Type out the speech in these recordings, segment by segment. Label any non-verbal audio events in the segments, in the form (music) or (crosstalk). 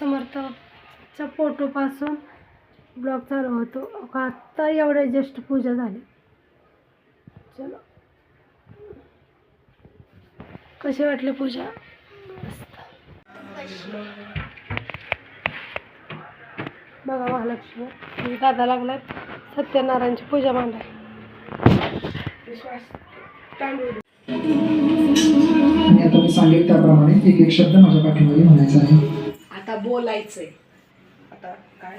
समर्थच्या फोटोपासून blog चालू होतो. आत्ता एवढे जस्ट पूजा झाली. चलो. कशी वाटली पूजा? बघा महालक्ष्मी. आणि दादा लागलाय. सत्यनारायणची पूजा मांडा आणि सांगेल त्याप्रमाणे एक एक शब्द माझ्या पाठीमध्ये म्हणायचा आहे. बोलायचंय. आता काय?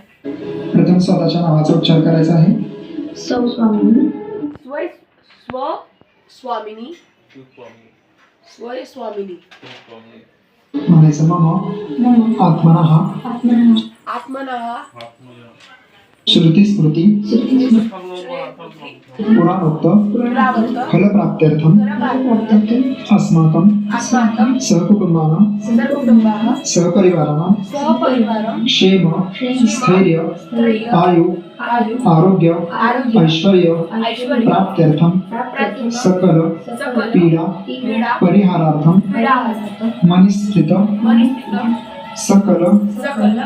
प्रथम स्वतःच्या नावाचा उच्चार करायचा आहे. स्व स्व स्वामिनी. स्वय स्वामिनी म्हणायचं मम आत्मना. हा आत्मना. श्रुती स्मृती. पुराणोक्त. फलप्राप्त्यर्थम. अस्माकं सर्वकुटुंबाः सहपरिवाराणां क्षेम. स्थैर्य. आयु. आरोग्य. ऐश्वर्य. प्राप्त्यर्थं सकल. पीडा. मनिस्थित मनिस्थितं सकल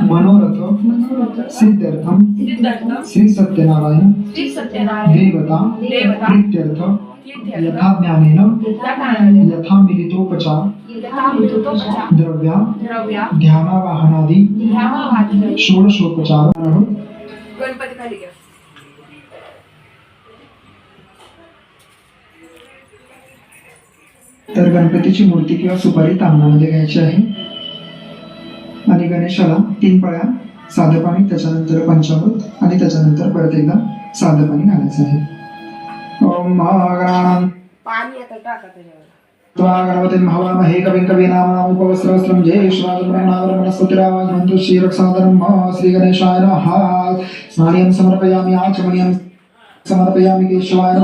मनोरथ सिद्ध्यर्थम सिद्धार्थं श्री सत्यनारायण देवता प्रीत्यर्थ यथा ज्ञानेन यथा मिलितोपचार द्रव्या ध्यानावाहनादी षोडशोपचार तर गणपतीची मूर्ती किंवा सुपारी तांबणामध्ये घ्यायची आहे. गणेशाला तीन पळ्या साधं पाणी त्याच्यानंतर पंचामृत आणि त्याच्यानंतर परत एकदा साधं पाणी घालायचं आहे. ओम पाणी आता टाका त्याच्यावर. कविं उपवस्त्रवस्त्रं श्रीरक्षादरं नमः. स्नानियं समर्पयामि आचमनीयं समर्पयामि केशवाय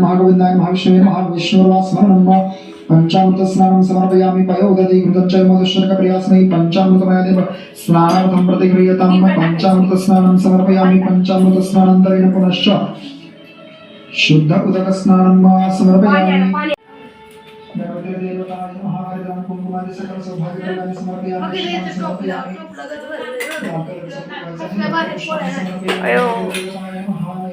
महागोविन्दाय महाविष्णवे महाविष्णुर्वा स्मरणं वा पञ्चामृतस्नानं समर्पयामि पयोदधि घृतञ्च मधुश्वर्कप्रियास्मै पञ्चामृतमयदेव स्नानार्थं प्रतिगृह्यतां पञ्चामृतस्नानं समर्पयामि पञ्चामृतस्नानन्तरेण पुनश्च शुद्ध उदकस्नानं वा पाणी समर्पयामि। पाणी देवताय महावारिदान कुंकुमादि सकल सौभाग्यप्रदाने समर्पयामि समर्पयामि। (laughs)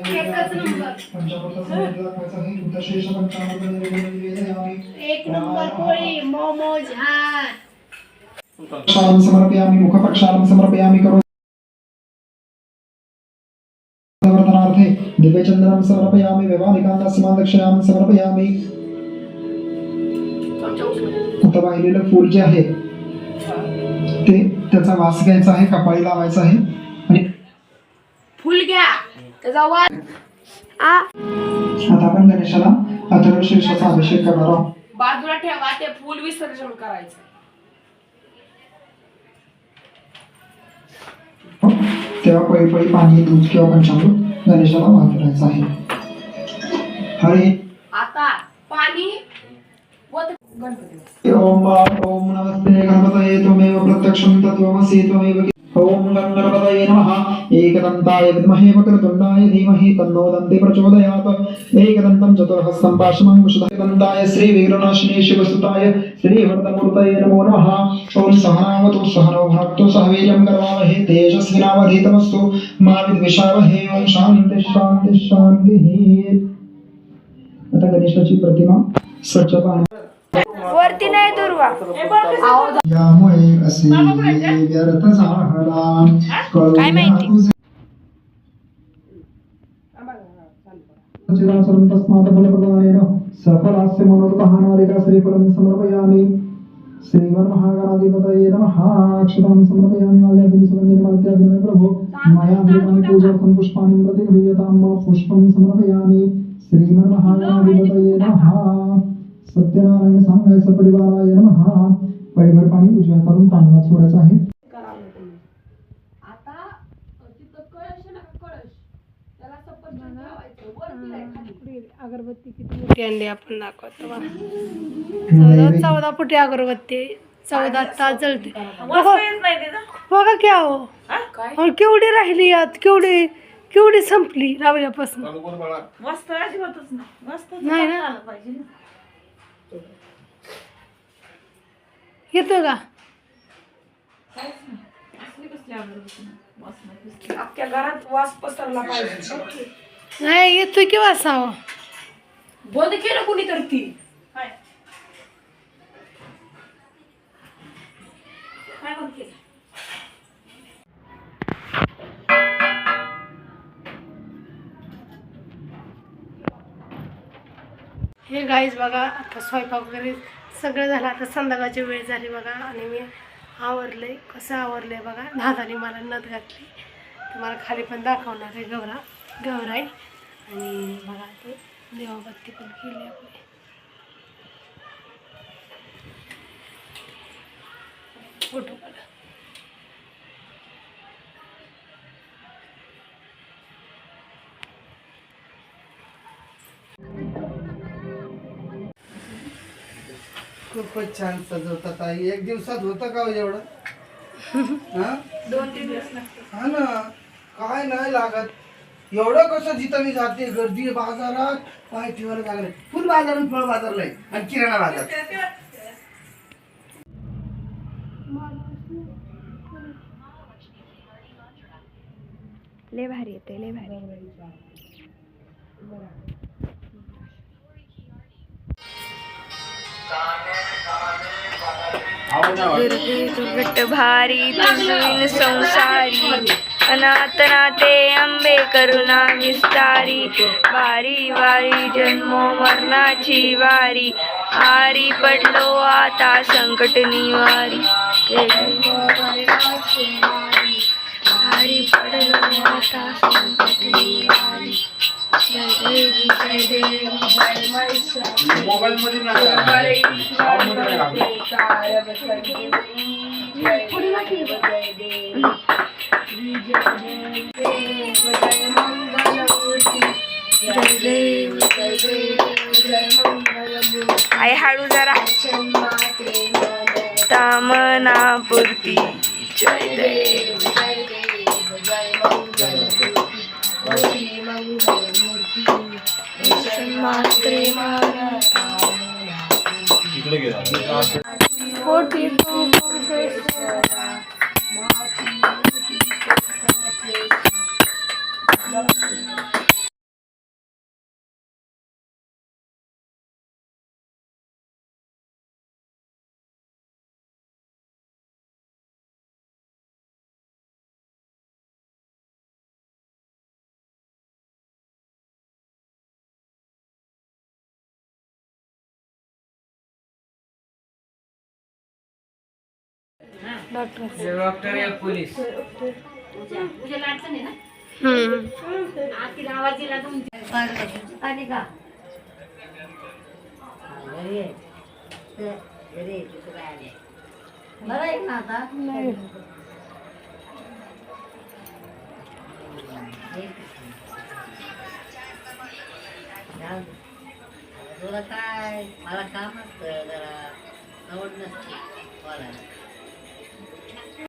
समर्पयामि मुखप्रक्षालं समर्पयामि करो. वर्धनार्थे दिव्यचंदनं समर्पयामि वैवाहिकांना समान दक्षिणां समर्पयामि चमचा उचलून. आता वाहिलेलं फूल जे आहे ते त्याचा वास घ्यायचा आहे कपाळी लावायचा आहे. आणि फुल घ्या. त्याचा वास आ. आता आपण गणेशाला अथर्व शीर्षाचा अभिषेक करणार आहोत. बाजूला ठेवा ते फुल विसर्जन करायचं. तेव्हा पळी पळी पाणी दूध किंवा पंचामृत गणेशाला वाहत राहायचं आहे. हरे. आता पाणी व ते गणपती. ओम ओम नमस्ते गणपतये त्वमेव प्रत्यक्षं तत्त्वमसि त्वमेव ॐ ओम नमः। एकदन्ताय विद्महे वक्रतुण्डाय धीमहि तन्नो दन्ति प्रचोदयात्। एकदन्तं चतुर्हस्तं पाशमङ्कुशधर श्रीवीरनाशिने शिवसुताय श्रीवर्धमूर्तये नमो नमः। ॐ सहनावतु सहनो भक्तु सह वीर्यं करवावहे तेजस्विनावधीतमस्तु। मा विद्विषावहे ॐ शान्ति शान्ति शान्तिः। आता गणेशाची प्रतिमा स्वच्छ पाणी वरती नाही दुर्वा. यामुळे असे व्यर्थ झाला काय माहिती? सफलास्य मनोरथहानादिका श्रीफलं समर्पयामि। श्रीमन्महागणाधिपतये नमः। अक्षतां समर्पयामि माल्यादिं सुगन्धिर्माल्यादिं प्रभो। मया धृतानि पूजार्थं पुष्पाणि प्रतिगृह्यतां मा पुष्पं समर्पयामि। श्रीमन्महागणाधिपतये नमः। सत्यनारायण सांगायचं परिवाराय नमः. परिवार पाणी पूजा करून तांदळात सोडायचं आहे. अगरबत्ती किती मोठी आणली आपण दाखवतो. चौदा चौदा फुटी अगरबत्ती. चौदा तास जळते बघा काय? अहो, केवढी राहिली यात? केवढी केवढी संपली लावल्यापासून मस्त अजिबातच नाही. मस्त नाही ना? येतो का. अख्ख्या घरात वास पसरला पाहिजे. नाही येतो की वासावं? बंद केलं कुणी तर ती? काय? काय बंद केलं? हे गाईज बघा आता स्वयंपाक वगैरे सगळं झालं. आता संध्याकाळची वेळ झाली बघा आणि मी आवरले. कसं आवरले बघा? दादाने मला नथ घातली. तुम्हाला खाली पण दाखवणार आहे गौरा गौराई आणि बघा ते देवाबत्ती पण केली आपली. फोटो काढा. खूपच छान सजवतात आई एक दिवसात होतं का हो एवढं? (laughs) हा? दोन तीन दिवस लागते हा ना. काय नाही लागत. एवढं कसं जिथं मी जाते गर्दी आहे बाजारात काय ठेवायला जागा नाही. फुल बाजार आणि फळ बाजारला आहे आणि किराणा बाजार. लय भारी येते लय भारी. दुर्गट भारी तुझीन संसारी अनाथ नाते अंबे करुणा विस्तारी वारी वारी जन्मो मरणाची वारी आरी पडलो आता संकट निवारी. आरी पडलो आता संकट निवारी. मोबाईल मध्ये आई हाडू जरा. तामना पुरती जय देव. जय देव. जय मंगलमूर्ती मंगलमूर्ती मात्रे कोटी डॉक्टर डॉक्टर एक पोलीस. तुला काय? मला काम असतं जरा. आवड नसते. बोलायला.